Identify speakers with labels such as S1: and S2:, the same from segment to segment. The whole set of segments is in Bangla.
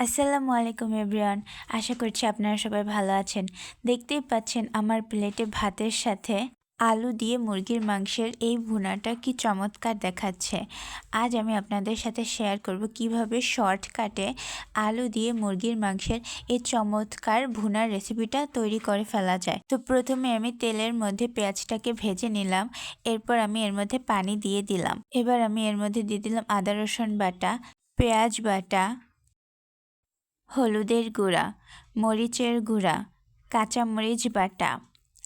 S1: আসসালামু আলাইকুম এভরিওয়ান, আশা করছি আপনারা সবাই ভালো আছেন। দেখতেই পাচ্ছেন আমার প্লেটে ভাতের সাথে আলু দিয়ে মুরগির মাংসের এই ভুনাটা কি চমৎকার দেখাচ্ছে। আজ আমি আপনাদের সাথে শেয়ার করব কীভাবে শর্টকাটে আলু দিয়ে মুরগির মাংসের এই চমৎকার ভুনার রেসিপিটা তৈরি করে ফেলা যায়। তো প্রথমে আমি তেলের মধ্যে পেঁয়াজটাকে ভেজে নিলাম, এরপর আমি এর মধ্যে পানি দিয়ে দিলাম। এবার আমি এর মধ্যে দিয়ে দিলাম আদা রসুন বাটা, পেঁয়াজ বাটা হলুদের গুঁড়া, মরিচের গুঁড়া, কাঁচামরিচ বাটা।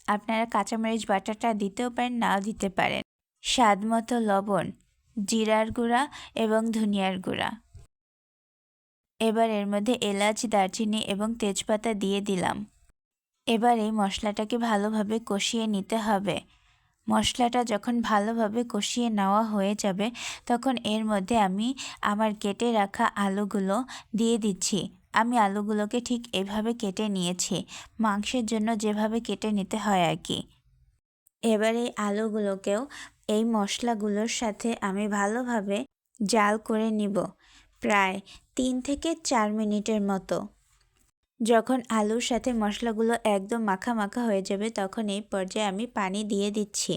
S1: আপনারা কাঁচামরিচ বাটাটা দিতেও পারেন, নাও দিতে পারেন। স্বাদ মতো লবণ, জিরার গুঁড়া এবং ধনিয়ার গুঁড়া। এবার এর মধ্যে এলাচ, দারচিনি এবং তেজপাতা দিয়ে দিলাম। এবার এই মশলাটাকে ভালোভাবে কষিয়ে নিতে হবে। মশলাটা যখন ভালোভাবে কষিয়ে নেওয়া হয়ে যাবে, তখন এর মধ্যে আমি আমার কেটে রাখা আলুগুলো দিয়ে দিচ্ছি। আমি আলুগুলোকে ঠিক এভাবে কেটে নিয়েছি, মাংসের জন্য যেভাবে কেটে নিতে হয় আর কি। এবার এই আলুগুলোকেও এই মশলাগুলোর সাথে আমি ভালোভাবে জাল করে নিব, প্রায় তিন থেকে চার মিনিটের মতো। যখন আলুর সাথে মশলাগুলো একদম মাখা মাখা হয়ে যাবে, তখন এই পর্যায়ে আমি পানি দিয়ে দিচ্ছি।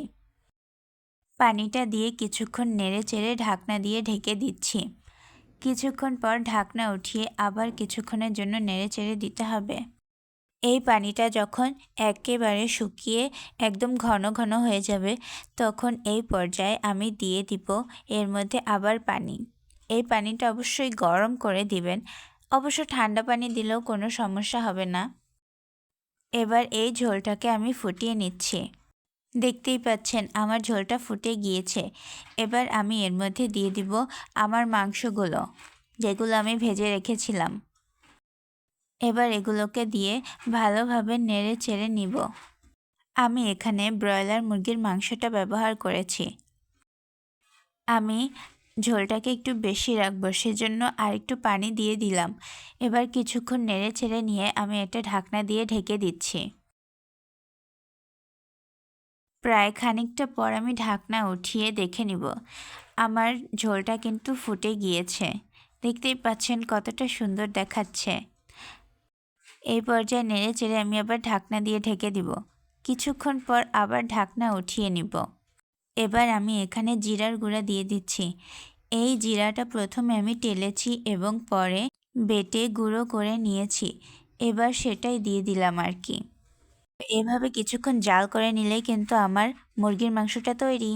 S1: পানিটা দিয়ে কিছুক্ষণ নেড়ে চেড়ে ঢাকনা দিয়ে ঢেকে দিচ্ছি। কিছুক্ষণ পর ঢাকনা উঠিয়ে আবার কিছুক্ষণের জন্য নেড়ে চেড়ে দিতে হবে। এই পানিটা যখন একেবারে শুকিয়ে একদম ঘন ঘন হয়ে যাবে, তখন এই পর্যায়ে আমি দিয়ে দিব এর মধ্যে আবার পানি। এই পানিটা অবশ্যই গরম করে দিবেন। অবশ্য ঠান্ডা পানি দিলেও কোনো সমস্যা হবে না। এবার এই ঝোলটাকে আমি ফুটিয়ে নিচ্ছি। দেখতেই পাচ্ছেন আমার ঝোলটা ফুটে গিয়েছে। এবার আমি এর মধ্যে দিয়ে দিব আমার মাংসগুলো, যেগুলো আমি ভেজে রেখেছিলাম। এবার এগুলোকে দিয়ে ভালোভাবে নেড়ে চেড়ে নিব। আমি এখানে ব্রয়লার মুরগির মাংসটা ব্যবহার করেছি। আমি ঝোলটাকে একটু বেশি রাখব, সেজন্য আর একটু পানি দিয়ে দিলাম। এবার কিছুক্ষণ নেড়ে ছেড়ে নিয়ে আমি এটা ঢাকনা দিয়ে ঢেকে দিচ্ছি। প্রায় খানিকটা পর আমি ঢাকনা উঠিয়ে দেখে নিব। আমার ঝোলটা কিন্তু ফুটে গিয়েছে। দেখতেই পাচ্ছেন কতটা সুন্দর দেখাচ্ছে। এই পর্যায়ে নেড়ে চেড়ে আমি আবার ঢাকনা দিয়ে ঢেকে দিব। কিছুক্ষণ পর আবার ঢাকনা উঠিয়ে নিব। এবার আমি এখানে জিরার গুঁড়া দিয়ে দিচ্ছি। এই জিরাটা প্রথমে আমি টেলেছি এবং পরে বেটে গুঁড়ো করে নিয়েছি। এবার সেটাই দিয়ে দিলাম আর কি। এভাবে কিছুক্ষণ জাল করে নিলে কিন্তু আমার মুরগির মাংসটা তৈরি।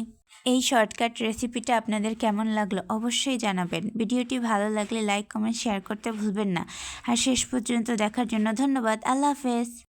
S1: এই শর্টকাট রেসিপিটা আপনাদের কেমন লাগল অবশ্যই জানাবেন। ভিডিওটি ভালো লাগলে লাইক, কমেন্ট, শেয়ার করতে ভুলবেন না। আর শেষ পর্যন্ত দেখার জন্য ধন্যবাদ। আল্লাহ হাফেজ।